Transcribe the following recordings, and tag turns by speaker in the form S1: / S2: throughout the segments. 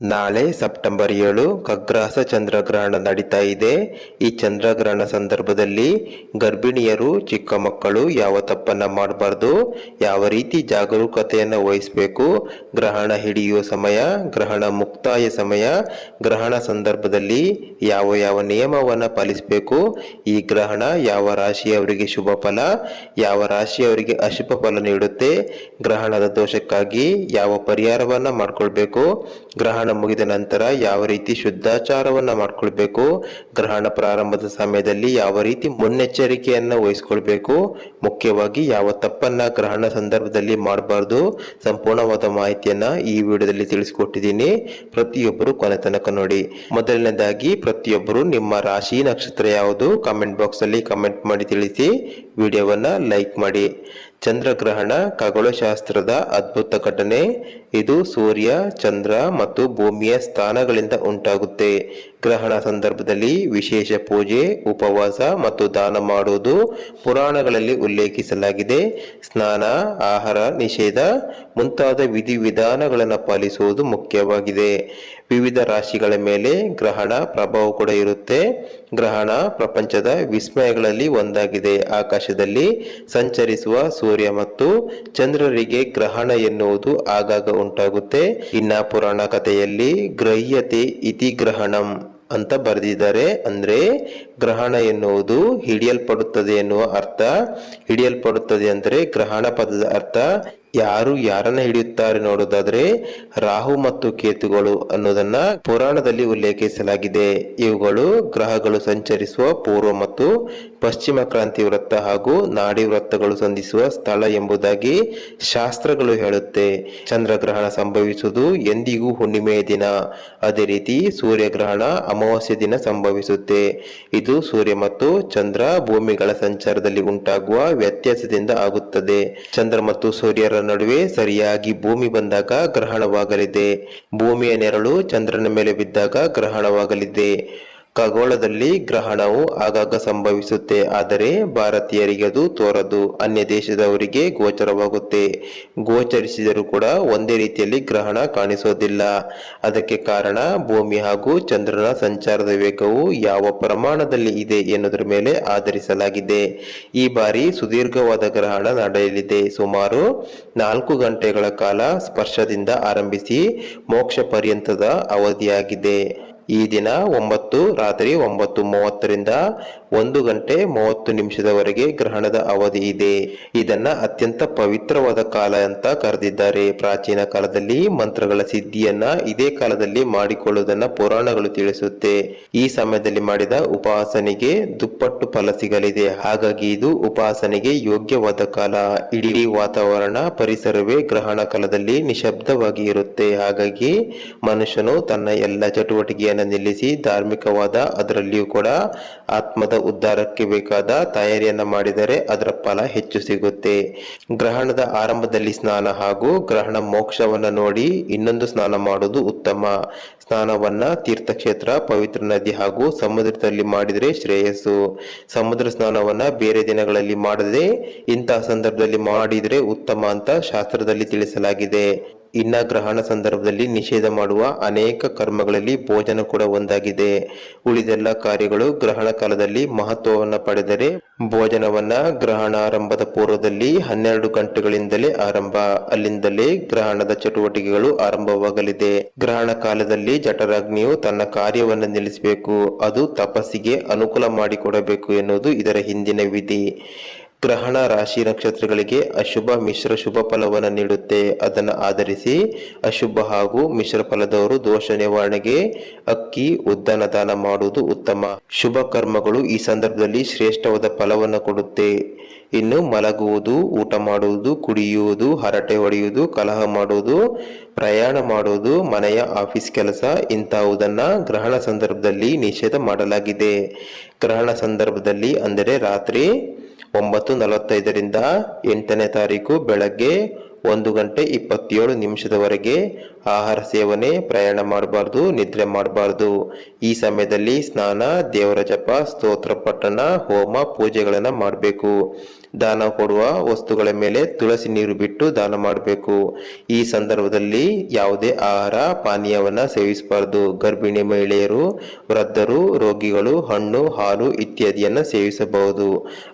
S1: ನಾಳೆ ಸೆಪ್ಟೆಂಬರ್ ಏಳು ಖಗ್ರಾಸ ಚಂದ್ರಗ್ರಹಣ ನಡೀತಾ ಇದೆ. ಈ ಚಂದ್ರಗ್ರಹಣ ಸಂದರ್ಭದಲ್ಲಿ ಗರ್ಭಿಣಿಯರು, ಚಿಕ್ಕ ಮಕ್ಕಳು ಯಾವ ತಪ್ಪನ್ನ ಮಾಡಬಾರ್ದು, ಯಾವ ರೀತಿ ಜಾಗರೂಕತೆಯನ್ನು ವಹಿಸಬೇಕು, ಗ್ರಹಣ ಹಿಡಿಯುವ ಸಮಯ, ಗ್ರಹಣ ಮುಕ್ತಾಯ ಸಮಯ, ಗ್ರಹಣ ಸಂದರ್ಭದಲ್ಲಿ ಯಾವ ಯಾವ ನಿಯಮವನ್ನು ಪಾಲಿಸಬೇಕು, ಈ ಗ್ರಹಣ ಯಾವ ರಾಶಿಯವರಿಗೆ ಶುಭ ಫಲ, ಯಾವ ರಾಶಿಯವರಿಗೆ ಅಶುಭ ಫಲ ನೀಡುತ್ತೆ, ಗ್ರಹಣದ ದೋಷಕ್ಕಾಗಿ ಯಾವ ಪರಿಹಾರವನ್ನು ಮಾಡಿಕೊಳ್ಬೇಕು, ಗ್ರಹಣ ಮುಗಿದ ನಂತರ ಯಾವ ರೀತಿ ಶುದ್ಧಾಚಾರವನ್ನ ಮಾಡ್ಕೊಳ್ಬೇಕು? ಗ್ರಹಣ ಪ್ರಾರಂಭದ ಸಮಯದಲ್ಲಿ ಯಾವ ರೀತಿ ಮುನ್ನೆಚ್ಚರಿಕೆಯನ್ನ ವಹಿಸ್ಕೊಳ್ಬೇಕು? ಮುಖ್ಯವಾಗಿ ಯಾವ ತಪ್ಪನ್ನ ಗ್ರಹಣ ಸಂದರ್ಭದಲ್ಲಿ ಮಾಡಬಾರ್ದು? ಸಂಪೂರ್ಣವಾದ ಮಾಹಿತಿಯನ್ನ ಈ ವಿಡಿಯೋದಲ್ಲಿ ತಿಳಿಸಿಕೊಟ್ಟಿದ್ದೀನಿ. ಪ್ರತಿಯೊಬ್ಬರು ಕೊನೆ ತನಕ ನೋಡಿ. ಮೊದಲನೇದಾಗಿ, ಪ್ರತಿಯೊಬ್ಬರು ನಿಮ್ಮ ರಾಶಿ ನಕ್ಷತ್ರ ಯಾವುದು? ಕಾಮೆಂಟ್ ಬಾಕ್ಸ್ ಅಲ್ಲಿ ಕಮೆಂಟ್ ಮಾಡಿ ತಿಳಿಸಿ. ವಿಡಿಯೋವನ್ನ ಲೈಕ್ ಮಾಡಿ. ಚಂದ್ರಗ್ರಹಣ ಖಗೋಳಶಾಸ್ತ್ರದ ಅದ್ಭುತ ಘಟನೆ. ಇದು ಸೂರ್ಯ, ಚಂದ್ರ ಮತ್ತು ಭೂಮಿಯ ಸ್ಥಾನಗಳಿಂದ ಉಂಟಾಗುತ್ತೆ. ಗ್ರಹಣ ಸಂದರ್ಭದಲ್ಲಿ ವಿಶೇಷ ಪೂಜೆ, ಉಪವಾಸ ಮತ್ತು ದಾನ ಮಾಡುವುದು ಪುರಾಣಗಳಲ್ಲಿ ಉಲ್ಲೇಖಿಸಲಾಗಿದೆ. ಸ್ನಾನ, ಆಹಾರ, ನಿಷೇಧ ಮುಂತಾದ ವಿಧಿವಿಧಾನಗಳನ್ನು ಪಾಲಿಸುವುದು ಮುಖ್ಯವಾಗಿದೆ. ವಿವಿಧ ರಾಶಿಗಳ ಮೇಲೆ ಗ್ರಹಣ ಪ್ರಭಾವ ಕೂಡ ಇರುತ್ತೆ. ಗ್ರಹಣ ಪ್ರಪಂಚದ ವಿಸ್ಮಯಗಳಲ್ಲಿ ಒಂದಾಗಿದೆ. ಆಕಾಶದಲ್ಲಿ ಸಂಚರಿಸುವ ಸೂರ್ಯ ಮತ್ತು ಚಂದ್ರರಿಗೆ ಗ್ರಹಣ ಎನ್ನುವುದು ಆಗಾಗ ಉಂಟಾಗುತ್ತೆ. ಇನ್ನ ಪುರಾಣ ಕಥೆಯಲ್ಲಿ ಗ್ರಹ್ಯತೆ ಇತಿ ಗ್ರಹಣಂ. ಅಂತ ಬರೆದಿದ್ದಾರೆ. ಅಂದ್ರೆ ಗ್ರಹಣ ಎನ್ನುವುದು ಹಿಡಿಯಲ್ಪಡುತ್ತದೆ ಎನ್ನುವ ಅರ್ಥ. ಹಿಡಿಯಲ್ಪಡುತ್ತದೆ ಅಂದರೆ ಗ್ರಹಣ ಪದದ ಅರ್ಥ. ಯಾರು ಯಾರನ್ನ ಹಿಡಿಯುತ್ತಾರೆ ನೋಡೋದಾದ್ರೆ ರಾಹು ಮತ್ತು ಕೇತುಗಳು ಅನ್ನೋದನ್ನ ಪುರಾಣದಲ್ಲಿ ಉಲ್ಲೇಖಿಸಲಾಗಿದೆ. ಇವುಗಳು ಗ್ರಹಗಳು ಸಂಚರಿಸುವ ಪೂರ್ವ ಮತ್ತು ಪಶ್ಚಿಮ ಕ್ರಾಂತಿ ವೃತ್ತ ಹಾಗೂ ನಾಡಿ ವೃತ್ತಗಳು ಸಂಧಿಸುವ ಸ್ಥಳ ಎಂಬುದಾಗಿ ಶಾಸ್ತ್ರಗಳು ಹೇಳುತ್ತೆ. ಚಂದ್ರಗ್ರಹಣ ಸಂಭವಿಸುವುದು ಎಂದಿಗೂ ಹುಣ್ಣಿಮೆಯ ದಿನ. ಅದೇ ರೀತಿ ಸೂರ್ಯಗ್ರಹಣ ಅಮಾವಾಸ್ಯ ದಿನ ಸಂಭವಿಸುತ್ತೆ. ಇದು ಸೂರ್ಯ ಮತ್ತು ಚಂದ್ರ ಭೂಮಿಗಳ ಸಂಚಾರದಲ್ಲಿ ಉಂಟಾಗುವ ವ್ಯತ್ಯಾಸದಿಂದ ಆಗುತ್ತದೆ. ಚಂದ್ರ ಮತ್ತು ಸೂರ್ಯರ ನಡುವೆ ಸರಿಯಾಗಿ ಭೂಮಿ ಬಂದಾಗ ಗ್ರಹಣವಾಗಲಿದೆ. ಭೂಮಿಯ ನೆರಳು ಚಂದ್ರನ ಮೇಲೆ ಬಿದ್ದಾಗ ಗ್ರಹಣವಾಗಲಿದೆ. ಖಗೋಳದಲ್ಲಿ ಗ್ರಹಣವು ಆಗಾಗ ಸಂಭವಿಸುತ್ತೆ, ಆದರೆ ಭಾರತೀಯರಿಗೆ ಅದು ತೋರದು. ಅನ್ಯ ದೇಶದವರಿಗೆ ಗೋಚರವಾಗುತ್ತೆ. ಗೋಚರಿಸಿದರೂ ಕೂಡ ಒಂದೇ ರೀತಿಯಲ್ಲಿ ಗ್ರಹಣ ಕಾಣಿಸೋದಿಲ್ಲ. ಅದಕ್ಕೆ ಕಾರಣ ಭೂಮಿ ಹಾಗೂ ಚಂದ್ರನ ಸಂಚಾರದ ವೇಗವು ಯಾವ ಪ್ರಮಾಣದಲ್ಲಿ ಇದೆ ಎನ್ನುವುದರ ಮೇಲೆ ಆಧರಿಸಲಾಗಿದೆ. ಈ ಬಾರಿ ಸುದೀರ್ಘವಾದ ಗ್ರಹಣ ನಡೆಯಲಿದೆ. ಸುಮಾರು ನಾಲ್ಕು ಗಂಟೆಗಳ ಕಾಲ ಸ್ಪರ್ಶದಿಂದ ಆರಂಭಿಸಿ ಮೋಕ್ಷ ಪರ್ಯಂತದ ಅವಧಿಯಾಗಿದೆ. ಈ ದಿನ ಒಂಬತ್ತು, ರಾತ್ರಿ ಒಂಬತ್ತು ಮೂವತ್ತರಿಂದ ಒಂದು ಗಂಟೆ ಮೂವತ್ತು ನಿಮಿಷದವರೆಗೆ ಗ್ರಹಣದ ಅವಧಿ ಇದೆ. ಇದನ್ನ ಅತ್ಯಂತ ಪವಿತ್ರವಾದ ಕಾಲ ಅಂತ ಕರೆದಿದ್ದಾರೆ. ಪ್ರಾಚೀನ ಕಾಲದಲ್ಲಿ ಮಂತ್ರಗಳ ಸಿದ್ಧಿಯನ್ನ ಇದೇ ಕಾಲದಲ್ಲಿ ಮಾಡಿಕೊಳ್ಳುವುದನ್ನ ಪುರಾಣಗಳು ತಿಳಿಸುತ್ತೆ. ಈ ಸಮಯದಲ್ಲಿ ಮಾಡಿದ ಉಪಾಸನೆಗೆ ದುಪ್ಪಟ್ಟು ಫಲ ಸಿಗಲಿದೆ ಹಾಗಾಗಿ ಇದು ಉಪಾಸನೆಗೆ ಯೋಗ್ಯವಾದ ಕಾಲ. ಇಡೀ ವಾತಾವರಣ, ಪರಿಸರವೇ ಗ್ರಹಣ ಕಾಲದಲ್ಲಿ ನಿಶಬ್ದವಾಗಿ ಇರುತ್ತೆ. ಹಾಗಾಗಿ ಮನುಷ್ಯನು ತನ್ನ ಎಲ್ಲ ಚಟುವಟಿಕೆಯನ್ನು ನಿಲ್ಲಿಸಿ ಧಾರ್ಮಿಕವಾದ ಅದರಲ್ಲಿಯೂ ಕೂಡ ಆತ್ಮದ ಉದ್ಧಾರಕ್ಕೆ ಬೇಕಾದ ತಯಾರಿಯನ್ನು ಮಾಡಿದರೆ ಅದರ ಫಲ ಹೆಚ್ಚು ಸಿಗುತ್ತೆ. ಗ್ರಹಣದ ಆರಂಭದಲ್ಲಿ ಸ್ನಾನ ಹಾಗೂ ಗ್ರಹಣ ಮೋಕ್ಷವನ್ನು ನೋಡಿ ಇನ್ನೊಂದು ಸ್ನಾನ ಮಾಡುವುದು ಉತ್ತಮ. ಸ್ನಾನವನ್ನ ತೀರ್ಥಕ್ಷೇತ್ರ, ಪವಿತ್ರ ನದಿ ಹಾಗೂ ಸಮುದ್ರದಲ್ಲಿ ಮಾಡಿದರೆ ಶ್ರೇಯಸ್ಸು. ಸಮುದ್ರ ಸ್ನಾನವನ್ನ ಬೇರೆ ದಿನಗಳಲ್ಲಿ ಮಾಡದೆ ಇಂತಹ ಸಂದರ್ಭದಲ್ಲಿ ಮಾಡಿದರೆ ಉತ್ತಮ ಅಂತ ಶಾಸ್ತ್ರದಲ್ಲಿ ತಿಳಿಸಲಾಗಿದೆ. ಇನ್ನ ಗ್ರಹಣ ಸಂದರ್ಭದಲ್ಲಿ ನಿಷೇಧ ಮಾಡುವ ಅನೇಕ ಕರ್ಮಗಳಲ್ಲಿ ಭೋಜನ ಕೂಡ ಒಂದಾಗಿದೆ. ಉಳಿದೆಲ್ಲ ಕಾರ್ಯಗಳು ಗ್ರಹಣ ಕಾಲದಲ್ಲಿ ಮಹತ್ವವನ್ನು ಪಡೆದರೆ ಭೋಜನವನ್ನ ಗ್ರಹಣಾರಂಭದ ಪೂರ್ವದಲ್ಲಿ ಹನ್ನೆರಡು ಗಂಟೆಗಳಿಂದಲೇ ಆರಂಭ. ಅಲ್ಲಿಂದಲೇ ಗ್ರಹಣದ ಚಟುವಟಿಕೆಗಳು ಆರಂಭವಾಗಲಿದೆ. ಗ್ರಹಣ ಕಾಲದಲ್ಲಿ ಜಠರಾಗ್ನಿಯು ತನ್ನ ಕಾರ್ಯವನ್ನು ನಿಲ್ಲಿಸಬೇಕು. ಅದು ತಪಸ್ಸಿಗೆ ಅನುಕೂಲ ಮಾಡಿಕೊಡಬೇಕು ಎನ್ನುವುದು ಇದರ ಹಿಂದಿನ ವಿಧಿ. ಗ್ರಹಣ ರಾಶಿ ನಕ್ಷತ್ರಗಳಿಗೆ ಅಶುಭ ಮಿಶ್ರ ಶುಭ ಫಲವನ್ನು ನೀಡುತ್ತೆ. ಅದನ್ನು ಆಧರಿಸಿ ಅಶುಭ ಹಾಗೂ ಮಿಶ್ರ ಫಲದವರು ದೋಷ ನಿವಾರಣೆಗೆ ಅಕ್ಕಿ, ಉದ್ದನ ದಾನ ಮಾಡುವುದು ಉತ್ತಮ. ಶುಭ ಕರ್ಮಗಳು ಈ ಸಂದರ್ಭದಲ್ಲಿ ಶ್ರೇಷ್ಠವಾದ ಫಲವನ್ನು ಕೊಡುತ್ತೆ. ಇನ್ನು ಮಲಗುವುದು, ಊಟ ಮಾಡುವುದು, ಕುಡಿಯುವುದು, ಹರಟೆ ಹೊಡೆಯುವುದು, ಕಲಹ ಮಾಡುವುದು, ಪ್ರಯಾಣ ಮಾಡುವುದು, ಮನೆಯ ಆಫೀಸ್ ಕೆಲಸ ಇಂತಹುದನ್ನು ಗ್ರಹಣ ಸಂದರ್ಭದಲ್ಲಿ ನಿಷೇಧ ಮಾಡಲಾಗಿದೆ. ಗ್ರಹಣ ಸಂದರ್ಭದಲ್ಲಿ ಅಂದರೆ ರಾತ್ರಿ ಒಂಬತ್ತು ನಲವತ್ತೈದರಿಂದ ಎಂಟನೇ ತಾರೀಕು ಬೆಳಗ್ಗೆ ಒಂದು ಗಂಟೆ ಇಪ್ಪತ್ತೇಳು ನಿಮಿಷದವರೆಗೆ ಆಹಾರ ಸೇವನೆ, ಪ್ರಯಾಣ ಮಾಡಬಾರ್ದು, ನಿದ್ರೆ ಮಾಡಬಾರ್ದು. ಈ ಸಮಯದಲ್ಲಿ ಸ್ನಾನ, ದೇವರ ಜಪ, ಸ್ತೋತ್ರ ಪಠಣ, ಹೋಮ, ಪೂಜೆಗಳನ್ನು ಮಾಡಬೇಕು. ದಾನ ಕೊಡುವ ವಸ್ತುಗಳ ಮೇಲೆ ತುಳಸಿ ನೀರು ಬಿಟ್ಟು ದಾನ ಮಾಡಬೇಕು. ಈ ಸಂದರ್ಭದಲ್ಲಿ ಯಾವುದೇ ಆಹಾರ, ಪಾನೀಯವನ್ನು ಸೇವಿಸಬಾರ್ದು. ಗರ್ಭಿಣಿ ಮಹಿಳೆಯರು, ವೃದ್ಧರು, ರೋಗಿಗಳು, ಹಣ್ಣು, ಹಾಲು ಇತ್ಯಾದಿಯನ್ನ ಸೇವಿಸಬಹುದು.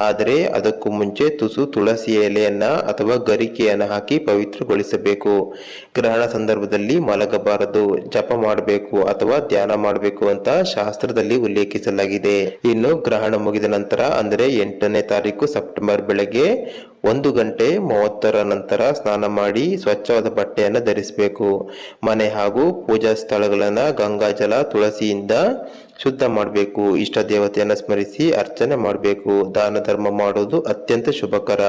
S1: ಆದರೆ ಅದಕ್ಕೂ ಮುಂಚೆ ತುಸು ತುಳಸಿ ಎಲೆಯನ್ನ ಅಥವಾ ಗರಿಕೆಯನ್ನು ಹಾಕಿ ಪವಿತ್ರಗೊಳಿಸಬೇಕು. ಗ್ರಹಣ ಸಂದರ್ಭದಲ್ಲಿ ಮಲಗಬಾರದು, ಜಪ ಮಾಡಬೇಕು ಅಥವಾ ಧ್ಯಾನ ಮಾಡಬೇಕು ಅಂತ ಶಾಸ್ತ್ರದಲ್ಲಿ ಉಲ್ಲೇಖಿಸಲಾಗಿದೆ. ಇನ್ನು ಗ್ರಹಣ ಮುಗಿದ ನಂತರ, ಅಂದರೆ ಎಂಟನೇ ತಾರೀಕು ಸೆಪ್ಟೆಂಬರ್ ಬೆಳಗ್ಗೆ ಒಂದು ಗಂಟೆ ಮೂವತ್ತರ ನಂತರ ಸ್ನಾನ ಮಾಡಿ ಸ್ವಚ್ಛವಾದ ಬಟ್ಟೆಯನ್ನು ಧರಿಸಬೇಕು. ಮನೆ ಹಾಗೂ ಪೂಜಾ ಸ್ಥಳಗಳನ್ನು ಗಂಗಾಜಲ ತುಳಸಿಯಿಂದ ಶುದ್ಧ ಮಾಡಬೇಕು. ಇಷ್ಟ ದೇವತೆಯನ್ನು ಸ್ಮರಿಸಿ ಅರ್ಚನೆ ಮಾಡಬೇಕು. ದಾನ ಧರ್ಮ ಮಾಡೋದು ಅತ್ಯಂತ ಶುಭಕರ.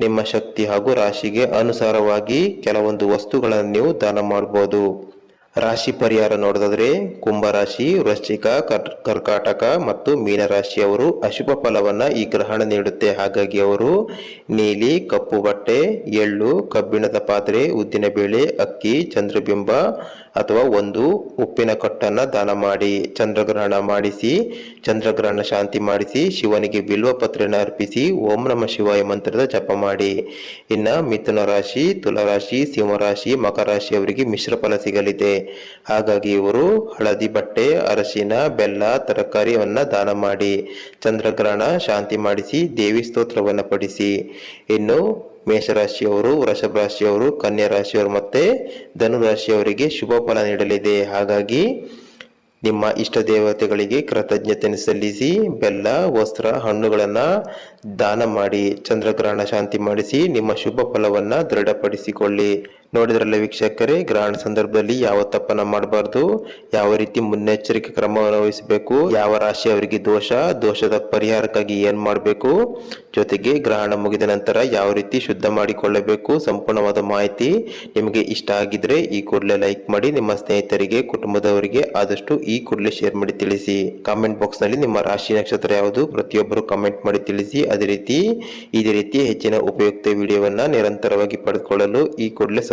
S1: ನಿಮ್ಮ ಶಕ್ತಿ ಹಾಗೂ ರಾಶಿಗೆ ಅನುಸಾರವಾಗಿ ಕೆಲವೊಂದು ವಸ್ತುಗಳನ್ನು ನೀವು ದಾನ ಮಾಡಬಹುದು ರಾಶಿ ಪರಿಹಾರ ನೋಡೋದಾದ್ರೆ ಕುಂಭರಾಶಿ ವೃಶ್ಚಿಕ, ಕರ್- ಕರ್ಕಾಟಕ ಮತ್ತು ಮೀನರಾಶಿಯವರು ಅಶುಭ ಫಲವನ್ನ ಈ ಗ್ರಹಣ ನೀಡುತ್ತೆ. ಹಾಗಾಗಿ ಅವರು ನೀಲಿ, ಕಪ್ಪು ಬಟ್ಟೆ, ಎಳ್ಳು, ಕಬ್ಬಿಣದ ಪಾತ್ರೆ ಉದ್ದಿನಬೇಳೆ ಅಕ್ಕಿ, ಚಂದ್ರಬಿಂಬ ಅಥವಾ ಒಂದು ಉಪ್ಪಿನ ಕಟ್ಟನ್ನು ದಾನ ಮಾಡಿ, ಚಂದ್ರಗ್ರಹಣ ಮಾಡಿಸಿ, ಚಂದ್ರಗ್ರಹಣ ಶಾಂತಿ ಮಾಡಿಸಿ, ಶಿವನಿಗೆ ಬಿಲ್ವ ಪತ್ರೆಯನ್ನು ಅರ್ಪಿಸಿ, ಓಂ ನಮ ಶಿವಾಯ ಮಂತ್ರದ ಜಪ ಮಾಡಿ. ಇನ್ನ ಮಿಥುನ ರಾಶಿ ತುಲರಾಶಿ ಸಿಂಹರಾಶಿ ಮಕರ ರಾಶಿಯವರಿಗೆ ಮಿಶ್ರ ಫಲ ಸಿಗಲಿದೆ. ಹಾಗಾಗಿ ಇವರು ಹಳದಿ ಬಟ್ಟೆ, ಅರಶಿನ, ಬೆಲ್ಲ, ತರಕಾರಿಯನ್ನು ದಾನ ಮಾಡಿ, ಚಂದ್ರಗ್ರಹಣ ಶಾಂತಿ ಮಾಡಿಸಿ, ದೇವಿ ಸ್ತೋತ್ರವನ್ನ ಪಡಿಸಿ ಇನ್ನು ಮೇಷರಾಶಿಯವರು ವೃಷಭ ರಾಶಿಯವರು ಕನ್ಯಾ ರಾಶಿಯವರು ಮತ್ತೆ ಧನು ರಾಶಿಯವರಿಗೆ ಶುಭ ಫಲ ನೀಡಲಿದೆ. ಹಾಗಾಗಿ ನಿಮ್ಮ ಇಷ್ಟ ದೇವತೆಗಳಿಗೆ ಕೃತಜ್ಞತೆಯನ್ನು ಸಲ್ಲಿಸಿ, ಬೆಲ್ಲ, ವಸ್ತ್ರ, ಹಣ್ಣುಗಳನ್ನ ದಾನ ಮಾಡಿ, ಚಂದ್ರಗ್ರಹಣ ಶಾಂತಿ ಮಾಡಿಸಿ, ನಿಮ್ಮ ಶುಭ ಫಲವನ್ನ ದೃಢಪಡಿಸಿಕೊಳ್ಳಿ. ನೋಡಿದ್ರಲ್ಲ ವೀಕ್ಷಕರೇ, ಗ್ರಹಣ ಸಂದರ್ಭದಲ್ಲಿ ಯಾವ ತಪ್ಪನ ಮಾಡಬಾರ್ದು, ಯಾವ ರೀತಿ ಮುನ್ನೆಚ್ಚರಿಕೆ ಕ್ರಮವನ್ನು ವಹಿಸಬೇಕು ಯಾವ ರಾಶಿ ಅವರಿಗೆ ದೋಷ, ದೋಷದ ಪರಿಹಾರಕ್ಕಾಗಿ ಏನ್ ಮಾಡಬೇಕು, ಜೊತೆಗೆ ಗ್ರಹಣ ಮುಗಿದ ನಂತರ ಯಾವ ರೀತಿ ಶುದ್ಧ ಮಾಡಿಕೊಳ್ಳಬೇಕು, ಸಂಪೂರ್ಣವಾದ ಮಾಹಿತಿ ನಿಮಗೆ ಇಷ್ಟ ಆಗಿದ್ರೆ ಈ ಕೂಡಲೇ ಲೈಕ್ ಮಾಡಿ, ನಿಮ್ಮ ಸ್ನೇಹಿತರಿಗೆ, ಕುಟುಂಬದವರಿಗೆ ಆದಷ್ಟು ಈ ಕೂಡಲೇ ಶೇರ್ ಮಾಡಿ ತಿಳಿಸಿ. ಕಾಮೆಂಟ್ ಬಾಕ್ಸ್ನಲ್ಲಿ ನಿಮ್ಮ ರಾಶಿ ನಕ್ಷತ್ರ ಯಾವುದು, ಪ್ರತಿಯೊಬ್ಬರು ಕಾಮೆಂಟ್ ಮಾಡಿ ತಿಳಿಸಿ, ಅದೇ ರೀತಿ, ಇದೇ ರೀತಿ ಹೆಚ್ಚಿನ ಉಪಯುಕ್ತ ವಿಡಿಯೋವನ್ನ ನಿರಂತರವಾಗಿ ಪಡೆದುಕೊಳ್ಳಲು ಈ ಕೂಡಲೇ